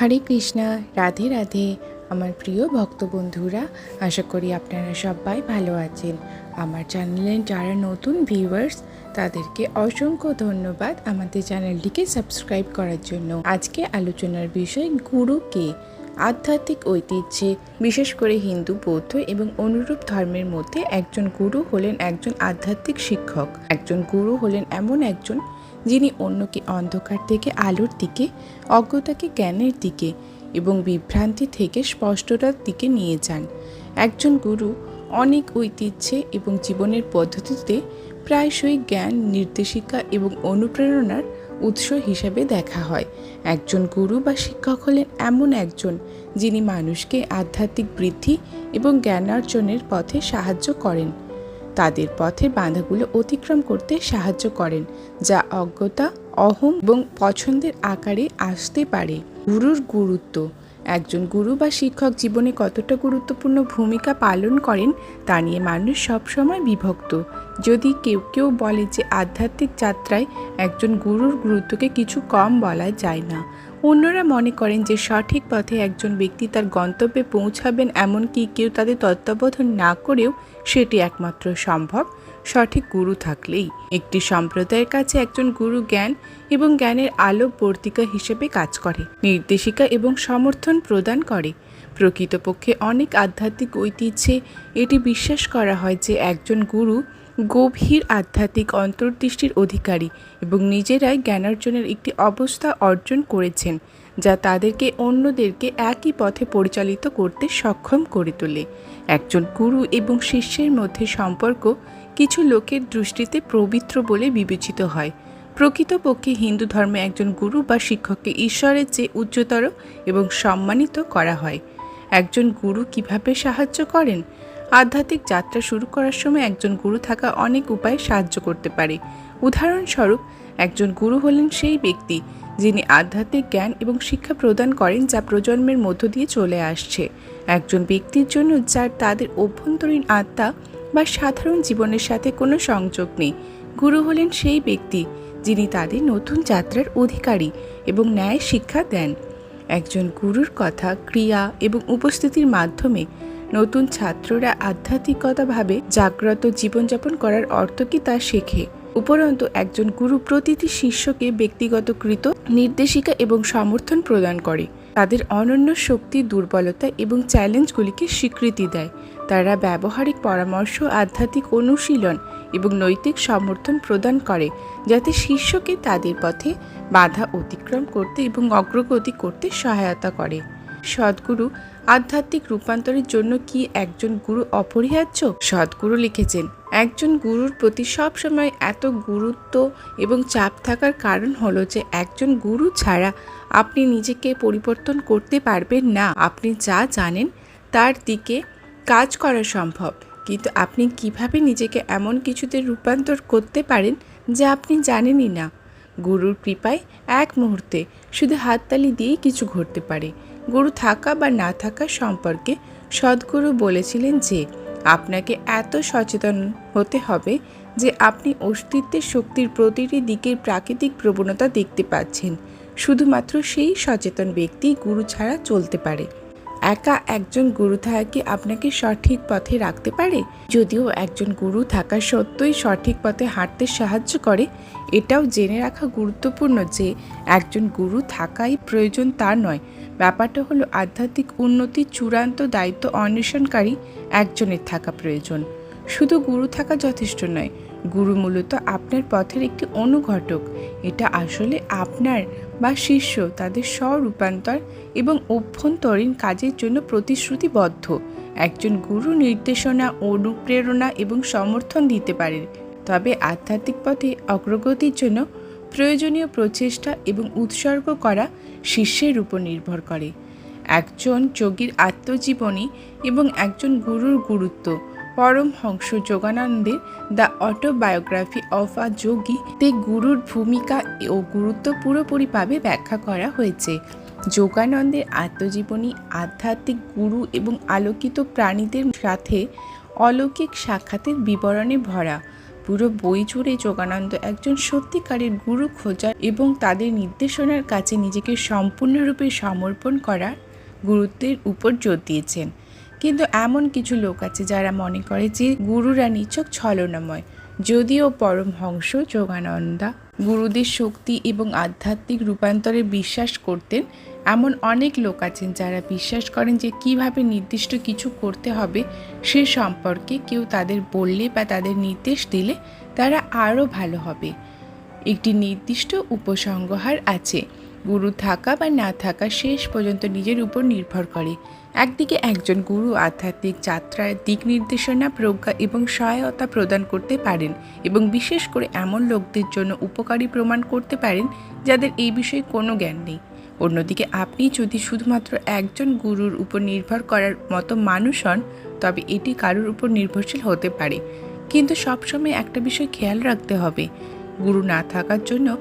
হরে কৃষ্ণা, রাধে রাধে। আমার প্রিয় ভক্ত বন্ধুরা আশা করি আপনারা সবাই ভালো আছেন। আমার চ্যানেলে যারা নতুন ভিউয়ার্স তাদেরকে অসংখ্য ধন্যবাদ আমাদের চ্যানেলটিকে সাবস্ক্রাইব করার জন্য। আজকে আলোচনার বিষয় গুরুকে আধ্যাত্মিক ঐতিহ্যে, বিশেষ করে হিন্দু, বৌদ্ধ এবং অনুরূপ ধর্মের মধ্যে একজন গুরু হলেন একজন আধ্যাত্মিক শিক্ষক। একজন গুরু হলেন এমন একজন যিনি অন্যকে অন্ধকার থেকে আলোর দিকে, অজ্ঞতাকে জ্ঞানের দিকে এবং বিভ্রান্তি থেকে স্পষ্টতার দিকে নিয়ে যান। একজন গুরু অনেক ঐতিহ্যে এবং জীবনের পদ্ধতিতে প্রায়শই জ্ঞান, নির্দেশিকা এবং অনুপ্রেরণার উৎস হিসেবে দেখা হয়। একজন গুরু বা শিক্ষক হলেন এমন একজন যিনি মানুষকে আধ্যাত্মিক বৃদ্ধি এবং জ্ঞানার্জনের পথে সাহায্য করেন। তাদের পথের বাধাগুলো অতিক্রম করতে সাহায্য করেন, যা অজ্ঞতা, অহং এবং পছন্দের আকারে আসতে পারে। গুরুর গুরুত্ব। একজন গুরু বা শিক্ষক জীবনে কতটা গুরুত্বপূর্ণ ভূমিকা পালন করেন, তা নিয়ে মানুষ সবসময় বিভক্ত। যদি কেউ কেউ বলে যে আধ্যাত্মিক যাত্রায় একজন গুরুর গুরুত্বকে কিছু কম বলা যায় না অন্যরা মনে করেন যে সঠিক পথে একজন ব্যক্তি তার গন্তব্যে পৌঁছাবেন এমনকি কেউ তাদের তত্ত্বাবধান না করেও সেটি একমাত্র সম্ভব, সঠিক গুরু থাকলেই। একটি সম্প্রদায়ের কাছে একজন গুরু জ্ঞান এবং জ্ঞানের আলো বর্তিকা হিসেবে কাজ করে, নির্দেশিকা এবং সমর্থন প্রদান করে। প্রকৃতপক্ষে অনেক আধ্যাত্মিক ঐতিহ্যে এটি বিশ্বাস করা হয় যে একজন গুরু গভীর আধ্যাত্মিক অন্তর্দৃষ্টির অধিকারী এবং নিজেরাই জ্ঞানার্জনের একটি অবস্থা অর্জন করেছেন, যা তাদেরকে অন্যদেরকে একই পথে পরিচালিত করতে সক্ষম করে তোলে। একজন গুরু এবং শিষ্যের মধ্যে সম্পর্ক কিছু লোকের দৃষ্টিতে পবিত্র বলে বিবেচিত হয়। প্রকৃতপক্ষে হিন্দু ধর্মে একজন গুরু বা শিক্ষককে ঈশ্বরের চেয়ে উচ্চতর এবং সম্মানিত করা হয়। একজন গুরু কীভাবে সাহায্য করেন? আধ্যাত্মিক যাত্রা শুরু করার সময় একজন গুরু থাকা অনেক উপায়ে সাহায্য করতে পারে। উদাহরণস্বরূপ, একজন গুরু হলেন সেই ব্যক্তি যিনি আধ্যাত্মিক জ্ঞান এবং শিক্ষা প্রদান করেন যা প্রজন্মের মধ্য দিয়ে চলে আসছে। একজন ব্যক্তির জন্য যার তাদের অভ্যন্তরীণ আত্মা বা সাধারণ জীবনের সাথে কোনো সংযোগ নেই। গুরু হলেন সেই ব্যক্তি যিনি তাদের নতুন যাত্রার অধিকারী এবং ন্যায় শিক্ষা দেন। একজন গুরুর কথা, ক্রিয়া এবং উপস্থিতির মাধ্যমে নতুন ছাত্ররা আধ্যাত্মিকতাভাবে জাগ্রত জীবনযাপন করার অর্থ কি তা শেখে। উপরন্তু, একজন গুরু প্রতিটি শিষ্যকে ব্যক্তিগত কৃত নির্দেশিকা এবং সমর্থন প্রদান করে। তাদের অনন্য শক্তি, দুর্বলতা এবং চ্যালেঞ্জগুলিকে স্বীকৃতি দেয়। তারা ব্যবহারিক পরামর্শ, আধ্যাত্মিক অনুশীলন এবং নৈতিক সমর্থন প্রদান করে, যাতে শিষ্যকে তাদের পথে বাধা অতিক্রম করতে এবং অগ্রগতি করতে সহায়তা করে। সদ্গুরু আধ্যাত্মিক রূপান্তরের জন্য কি একজন গুরু অপরিহার্য? সদ্গুরু লিখেছেন, একজন গুরুর প্রতি সবসময় এত গুরুত্ব এবং চাপ থাকার কারণ হলো যে একজন গুরু ছাড়া আপনি নিজেকে পরিবর্তন করতে পারবেন না। আপনি যা জানেন তার দিকে কাজ করা সম্ভব। কিন্তু আপনি কীভাবে নিজেকে এমন কিছুতে রূপান্তর করতে পারেন যা আপনি জানেনই না? গুরুর কৃপায় এক মুহূর্তে শুধু হাততালি দিয়েই কিছু ঘটতে পারে। গুরু থাকা বা না থাকা সম্পর্কে সদ্গুরু বলেছিলেন যে, আপনাকে এত সচেতন হতে হবে যে আপনি অস্তিত্বের শক্তির প্রতিটি দিকের প্রাকৃতিক প্রবণতা দেখতে পাচ্ছেন। শুধুমাত্র সেই সচেতন ব্যক্তি গুরু ছাড়া চলতে পারে। একা একজন গুরু থাকা কি আপনাকে সঠিক পথে রাখতে পারে? যদিও একজন গুরু থাকা সত্ত্বই সঠিক পথে হাঁটতে সাহায্য করে, এটাও জেনে রাখা গুরুত্বপূর্ণ যে একজন গুরু থাকাই প্রয়োজন তা নয়। ব্যাপারটা হলো আধ্যাত্মিক উন্নতির চূড়ান্ত দায়িত্ব অন্বেষণকারী একজনের থাকা প্রয়োজন। শুধু গুরু থাকা যথেষ্ট নয় গুরু মূলত আপনার পথের একটি অনুঘটক। এটা আসলে আপনার বা শিষ্য তাদের স্বরূপান্তর এবং অভ্যন্তরীণ কাজের জন্য প্রতিশ্রুতিবদ্ধ। একজন গুরু নির্দেশনা, অনুপ্রেরণা এবং সমর্থন দিতে পারে তবে আধ্যাত্মিক পথে অগ্রগতির জন্য প্রয়োজনীয় প্রচেষ্টা এবং উৎসর্গ করা শিষ্যের উপর নির্ভর করে। একজন যোগীর আত্মজীবনী এবং একজন গুরুর গুরুত্ব। Paramahansa যোগানন্দের the autobiography of a yogi তে গুরুর ভূমিকা ও গুরুত্ব পুরোপুরিভাবে ব্যাখ্যা করা হয়েছে। যোগানন্দের আত্মজীবনী আধ্যাত্মিক গুরু এবং আলোকিত প্রাণীদের সাথে অলৌকিক সাক্ষাতের বিবরণে ভরা। পুরো বই জুড়ে যোগানন্দ একজন সত্যিকারের গুরু খোঁজা এবং তাদের নির্দেশনার কাছে নিজেকে সম্পূর্ণরূপে সমর্পণ করার গুরুত্বের উপর জোর দিয়েছেন। কিন্তু এমন কিছু লোক আছে যারা মনে করে যে গুরুরা নিছক ছলনাময়, যদিও পরমহংস যোগানন্দা। গুরুদের শক্তি এবং আধ্যাত্মিক রূপান্তরে বিশ্বাস করতেন এমন অনেক লোক আছেন যারা বিশ্বাস করেন যে কীভাবে নির্দিষ্ট কিছু করতে হবে সে সম্পর্কে কেউ তাদের বললে বা তাদের নির্দেশ দিলে তারা আরও ভালো হবে। একটি নির্দিষ্ট উপসংহার আছে। গুরু থাকা বা না থাকা শেষ পর্যন্ত নিজের উপর নির্ভর করে। একদিকে একজন গুরু আধ্যাত্মিক যাত্রার দিক নির্দেশনা, প্রজ্ঞা এবং সহায়তা প্রদান করতে পারেন এবং বিশেষ করে এমন লোকদের জন্য উপকারী প্রমাণ করতে পারেন যাদের এই বিষয়ে কোনো জ্ঞান নেই। অন্যদিকে আপনি যদি শুধুমাত্র একজন গুরুর উপর নির্ভর করার মতো মানুষ হন, তবে এটি কারোর উপর নির্ভরশীল হতে পারে। কিন্তু সবসময় একটা বিষয় খেয়াল রাখতে হবে। গুরু না থাকার জন্য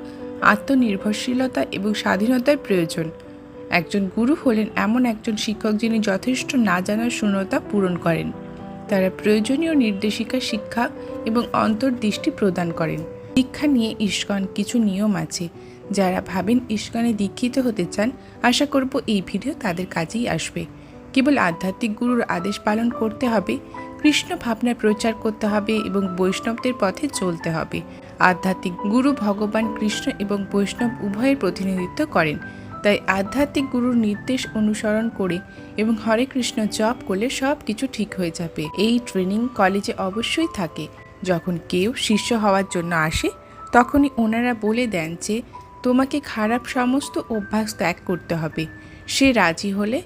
আত্মনির্ভরশীলতা এবং স্বাধীনতার প্রয়োজন। একজন গুরু হলেন এমন একজন শিক্ষক যিনি যথেষ্ট না জানার শূন্যতা পূরণ করেন। তারা প্রয়োজনীয় নির্দেশিকা, শিক্ষা এবং অন্তর্দৃষ্টি প্রদান করেন। শিক্ষা নিয়ে ইস্কন কিছু নিয়ম আছে। যারা ভাবেন ইস্কনে দীক্ষিত হতে চান, আশা করব এই ভিডিও তাদের কাজেই আসবে। কেবল আধ্যাত্মিক গুরুর আদেশ পালন করতে হবে। কৃষ্ণ ভাবনার প্রচার করতে হবে এবং বৈষ্ণবদের পথে চলতে হবে। আধ্যাত্মিক গুরু ভগবান কৃষ্ণ এবং বৈষ্ণব উভয়ের প্রতিনিধিত্ব করেন। তাই আধ্যাত্মিক গুরুর নির্দেশ অনুসরণ করে এবং হরে কৃষ্ণ জপ করলে সব কিছু ঠিক হয়ে যাবে। এই ট্রেনিং কলেজে অবশ্যই থাকে। যখন কেউ শিষ্য হওয়ার জন্য আসে, তখনই ওনারা বলে দেন যে, তোমাকে খারাপ সমস্ত অভ্যাস ত্যাগ করতে হবে। সে রাজি হলে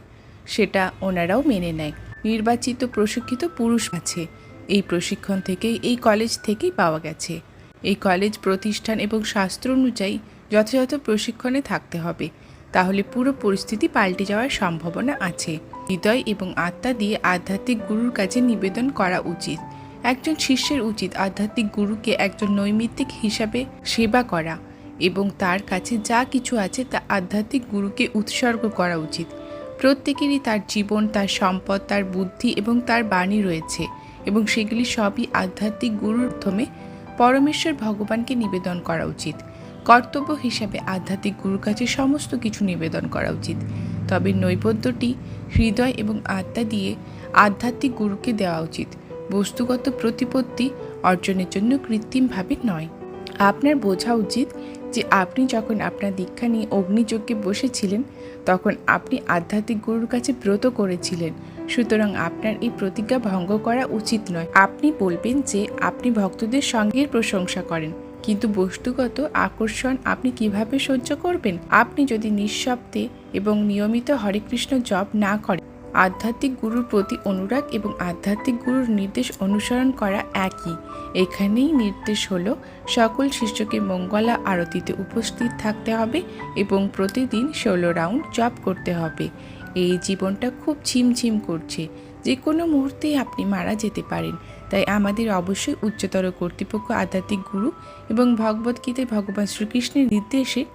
সেটা ওনারাও মেনে নেয়। নির্বাচিত প্রশিক্ষিত পুরুষ আছে। এই প্রশিক্ষণ থেকেই, এই কলেজ থেকেই পাওয়া গেছে। এই কলেজ প্রতিষ্ঠান এবং শাস্ত্র অনুযায়ী যথাযথ প্রশিক্ষণে থাকতে হবে। তাহলে পুরো পরিস্থিতি পাল্টে যাওয়ার সম্ভাবনা আছে। হৃদয় এবং আত্মা দিয়ে আধ্যাত্মিক গুরুর কাছে নিবেদন করা উচিত। একজন শিষ্যের উচিত আধ্যাত্মিক গুরুকে একজন নৈমিত্তিক হিসাবে সেবা করা এবং তার কাছে যা কিছু আছে তা আধ্যাত্মিক গুরুকে উৎসর্গ করা উচিত। প্রত্যেকেরই তার জীবন, তার সম্পদ, তার বুদ্ধি এবং তার বাণী রয়েছে এবং সেগুলি সবই আধ্যাত্মিক গুরুর মাধ্যমে পরমেশ্বর ভগবানকে নিবেদন করা উচিত। কর্তব্য হিসাবে আধ্যাত্মিক গুরুর কাছে সমস্ত কিছু নিবেদন করা উচিত। তবে নৈবেদ্যটি হৃদয় এবং আত্মা দিয়ে আধ্যাত্মিক গুরুকে দেওয়া উচিত। বস্তুগত প্রতিপত্তি অর্জনের জন্য কৃত্রিমভাবে নয়। আপনার বোঝা উচিত যে আপনি যখন আপনার দীক্ষা নিয়ে অগ্নিযজ্ঞে বসেছিলেন, তখন আপনি আধ্যাত্মিক গুরুর কাছে ব্রত করেছিলেন। সুতরাং আপনার এই প্রতিজ্ঞা ভঙ্গ করা উচিত নয়। আপনি বলবেন যে আপনি ভক্তদের সঙ্গের প্রশংসা করেন, কিন্তু বস্তুগত আকর্ষণ আপনি কীভাবে সহ্য করবেন? আপনি যদি নিঃশব্দে এবং নিয়মিত হরে কৃষ্ণ জপ না করেন আধ্যাত্মিক গুরুর প্রতি অনুরাগ এবং আধ্যাত্মিক গুরুর নির্দেশ অনুসরণ করা একই। এখানেই নির্দেশ হলো, সকল শিষ্যকে মঙ্গলা আরতিতে উপস্থিত থাকতে হবে এবং প্রতিদিন ষোলো রাউন্ড জপ করতে হবে। এই জীবনটা খুব ঝিমঝিম করছে। যে কোনো মুহূর্তেই আপনি মারা যেতে পারেন। তাই আমাদের অবশ্যই উচ্চতর কর্তৃপক্ষ, আধ্যাত্মিক গুরু এবং ভগবদ্গীতায় ভগবান শ্রীকৃষ্ণের নির্দেশে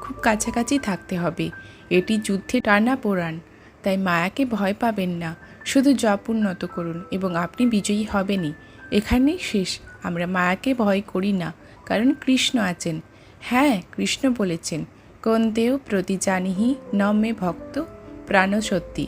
খুব কাছাকাছি থাকতে হবে। এটি যুদ্ধে টানা পোড়ান। তাই মায়াকে ভয় পাবেন না। শুধু জপ উন্নত করুন এবং আপনি বিজয়ী হবেনই। এখানেই শেষ। আমরা মায়াকে ভয় করি না, কারণ কৃষ্ণ আছেন। হ্যাঁ কৃষ্ণ বলেছেন কন্দেও প্রতি জানিহি নমে ভক্ত প্রাণ সত্যি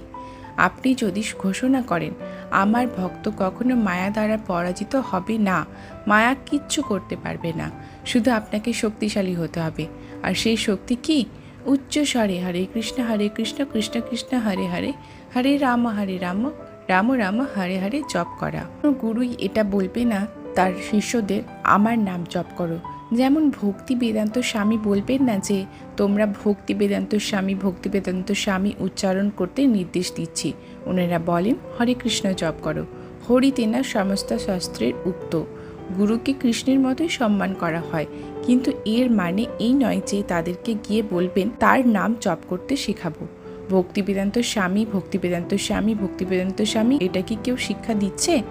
আপনি যদি ঘোষণা করেন, আমার ভক্ত কখনো মায়া দ্বারা পরাজিত হবে না। মায়া কিচ্ছু করতে পারবে না। শুধু আপনাকে শক্তিশালী হতে হবে। আর সেই শক্তি কি? উচ্চ স্বরে হরে কৃষ্ণ হরে কৃষ্ণ কৃষ্ণ কৃষ্ণ হরে হরে হরে রাম হরে রাম রাম রাম হরে হরে জপ করা। গুরুই এটা বলবে না, তার শিষ্যদের আমার নাম জপ করো। যেমন ভক্তি বেদান্ত স্বামী বলবেন না যে, তোমরা ভক্তি বেদান্ত স্বামী, ভক্তি বেদান্ত স্বামী উচ্চারণ করতে নির্দেশ দিচ্ছি। ওনারা বলেন, হরে কৃষ্ণ জপ করো। হরিতে না সমস্ত শাস্ত্রের উক্ত। গুরুকে কৃষ্ণের মতোই সম্মান করা হয়। কিন্তু এর মানে এই নয় যে তাদেরকে গিয়ে বলবেন, তার নাম জপ করতে শেখাবো। ভক্তিবেদান্ত স্বামী ভক্তিবেদান্ত স্বামী ভক্তিবেদান্ত স্বামী, এটা কি কেউ শিক্ষা দিচ্ছে?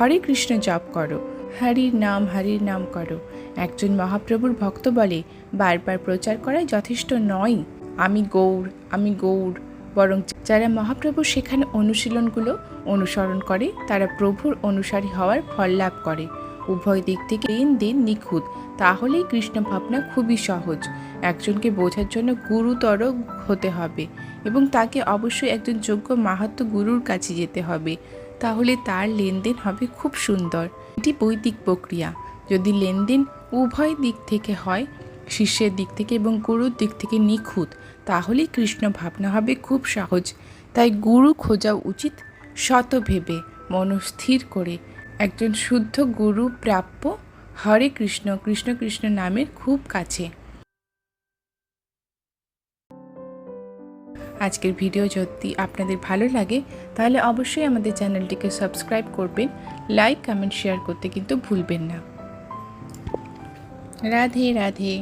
হরে কৃষ্ণ, জপ করো। হরির নাম হরির নাম করো। একজন মহাপ্রভুর ভক্ত বলে, বারবার প্রচার করাই যথেষ্ট নয়। আমি গৌর আমি গৌর বরং যারা মহাপ্রভুর সেখানে অনুশীলনগুলো অনুসরণ করে, তারা প্রভুর অনুসারী হওয়ার ফল লাভ করে। উভয় দিক থেকে লেনদেন নিখুঁত। তাহলেই কৃষ্ণ ভাবনা খুবই সহজ। একজনকে বোঝার জন্য গুরুতর হতে হবে এবং তাকে অবশ্যই একজন যোগ্য মাহাত্ম গুরুর কাছে যেতে হবে। তাহলে তার লেনদেন হবে খুব সুন্দর। এটি বৈদিক প্রক্রিয়া। যদি লেনদেন উভয় দিক থেকে হয়, শিষ্যের দিক থেকে এবং গুরুর দিক থেকে নিখুঁত, তাহলেই কৃষ্ণ ভাবনা হবে খুব সহজ। তাই গুরু খোঁজা উচিত শত ভেবে মনস্থির করে। একজন শুদ্ধ গুরু প্রাপ্য হরে কৃষ্ণ কৃষ্ণ কৃষ্ণ নামের খুব কাছে। আজকের ভিডিও যদি আপনাদের ভালো লাগে, তাহলে অবশ্যই আমাদের চ্যানেলটিকে সাবস্ক্রাইব করবেন, লাইক, কমেন্ট, শেয়ার করতে কিন্তু ভুলবেন না। রাধে রাধে।